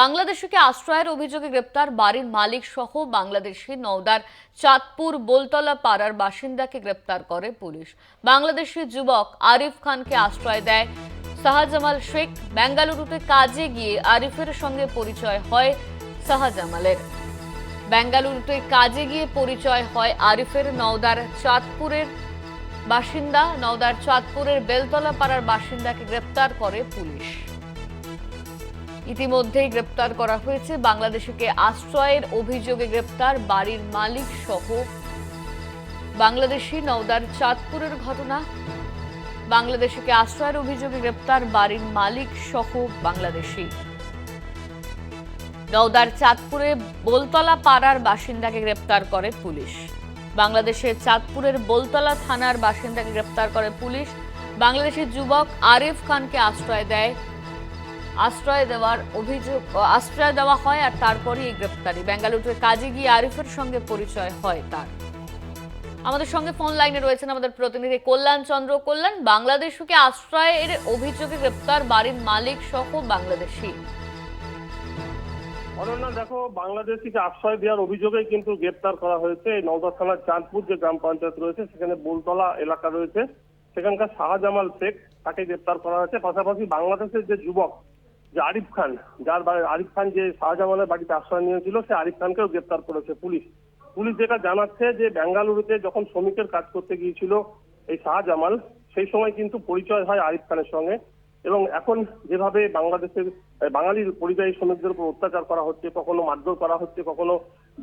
বাংলাদেশিকে আশ্রয়ের অভিযোগে গ্রেপ্তার বাড়ির মালিক সহ বাংলাদেশি নওদার চাঁদপুর বোলতলা পাড়ার বাসিন্দাকে গ্রেপ্তার করে পুলিশ। বাংলাদেশি যুবক আরিফ খানকে আশ্রয় দেয় শাহজামাল শেখ। বেঙ্গালুরুতে কাজে গিয়ে আরিফের সঙ্গে পরিচয় হয় শাহজামালের। বেঙ্গালুরুতে কাজে গিয়ে পরিচয় হয় আরিফের নওদার চাঁদপুরের বাসিন্দা। নওদার চাঁদপুরের বেলতলা পাড়ার বাসিন্দাকে গ্রেপ্তার করে পুলিশ। ইতিমধ্যেই গ্রেপ্তার করা হয়েছে বাংলাদেশিকে আশ্রয়ের অভিযোগে গ্রেপ্তার বাড়ির মালিক সহ বাংলাদেশি নওদার চাঁদপুরের ঘটনা। বাংলাদেশিকে আশ্রয়ের অভিযোগে গ্রেপ্তার বাড়ির মালিক সহ বাংলাদেশি। নওদার চাঁদপুরে বোলতলা পাড়ার বাসিন্দাকে গ্রেপ্তার করে পুলিশ। বাংলাদেশের চাঁদপুরের বোলতলা থানার বাসিন্দাকে গ্রেপ্তার করে পুলিশ। বাংলাদেশের যুবক আরিফ খানকে আশ্রয় দেয় আশ্রয় দেওয়ার অভিযোগ, আশ্রয় দেওয়া হয় আর তারপরই এই গ্রেপ্তারি। বেঙ্গালুরুতে কাজে গিয়ে আরিফের সঙ্গে পরিচয় হয় তার। আমাদের সঙ্গে ফোন লাইনে রয়েছেন আমাদের প্রতিনিধি কল্যাণ চন্দ্র। কল্যাণ, বাংলাদেশকে আশ্রয়ের অভিযোগে গ্রেপ্তার বাড়ির মালিক সহ বাংলাদেশি। অনন্যা, দেখো, বাংলাদেশিকে আশ্রয় দেওয়ার অভিযোগে কিন্তু গ্রেপ্তার করা হয়েছে। নওদা থানার চাঁদপুর যে গ্রাম পঞ্চায়েত রয়েছে, সেখানে বোলতলা এলাকা রয়েছে। সেখানকার শাহজামাল শেখ তাকে গ্রেপ্তার করা হয়েছে। পাশাপাশি বাংলাদেশের যে যুবক যে আরিফ খান, যার আরিফ খান যে শাহজামালের বাড়িতে আশ্রয় নিয়েছিল, সে আরিফ খানকেও গ্রেপ্তার করেছে পুলিশ। পুলিশ যেটা জানাচ্ছে যে বেঙ্গালুরুতে যখন শ্রমিকের কাজ করতে গিয়েছিল এই শাহজামাল, সেই সময় কিন্তু পরিচয় হয় আরিফ খানের সঙ্গে এবং এখন যেভাবে বাংলাদেশের বাঙালির পরিযায়ী শ্রমিকদের উপর অত্যাচার করা হচ্ছে, কখনো মারধর করা হচ্ছে, কখনো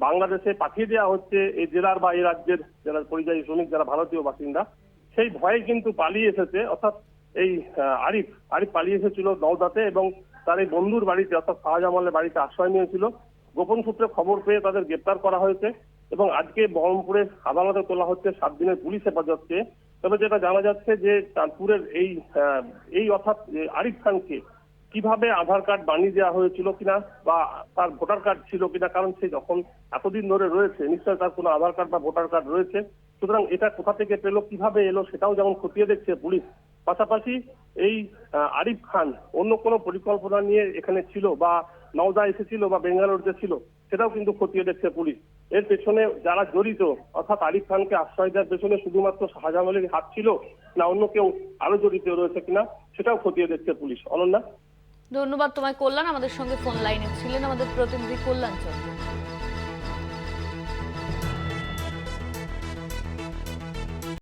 বাংলাদেশে পাঠিয়ে দেওয়া হচ্ছে এই জেলার বা এই রাজ্যের যারা পরিযায়ী শ্রমিক, যারা ভারতীয় বাসিন্দা, সেই ভয়ে কিন্তু পালিয়ে এসেছে, অর্থাৎ এই আরিফ আরিফ পালিয়ে এসেছিল নওদাতে এবং তার এই বন্ধুর বাড়িতে অর্থাৎ শাহজামালের বাড়িতে আশ্রয় নিয়েছিল। গোপন সূত্রে খবর পেয়ে তাদের গ্রেপ্তার করা হয়েছে এবং আজকে বহরমপুরে আদালতে তোলা হচ্ছে সাত দিনের পুলিশ হেফাজতকে। তবে যেটা জানা যাচ্ছে যে চাঁদপুরের এই এই অর্থাৎ আরিফ খানকে কীভাবে আধার কার্ড বানিয়ে দেওয়া হয়েছিল কিনা বা তার ভোটার কার্ড ছিল কিনা, কারণ সে যখন এতদিন ধরে রয়েছে, নিশ্চয়ই তার কোনো আধার কার্ড বা ভোটার কার্ড রয়েছে। সুতরাং এটা কোথা থেকে পেল, কীভাবে এলো, সেটাও যেমন খতিয়ে দেখছে পুলিশ পাশাপাশি এই আরিফ খান অন্য কোনো পরিকল্পনা নিয়ে এখানে ছিল বা নওদা এসেছিল বা বেঙ্গালোরতে ছিল, সেটাও কিন্তু খতিয়ে দেখছে পুলিশ। এর পেছনে যারা জড়িত, অর্থাৎ আরিফ খানকে আশ্রয় দেওয়ার পেছনে শুধুমাত্র শাহজামালের হাত ছিল না অন্য কেউ আরও জড়িত রয়েছে কিনা, সেটাও খতিয়ে দেখছে পুলিশ। অনন্যা? ধন্যবাদ তোমায় কল্যাণ, আমাদের সঙ্গে ফোন লাইনে ছিলেন আমাদের প্রতিনিধি কল্যাণ চন্দ্র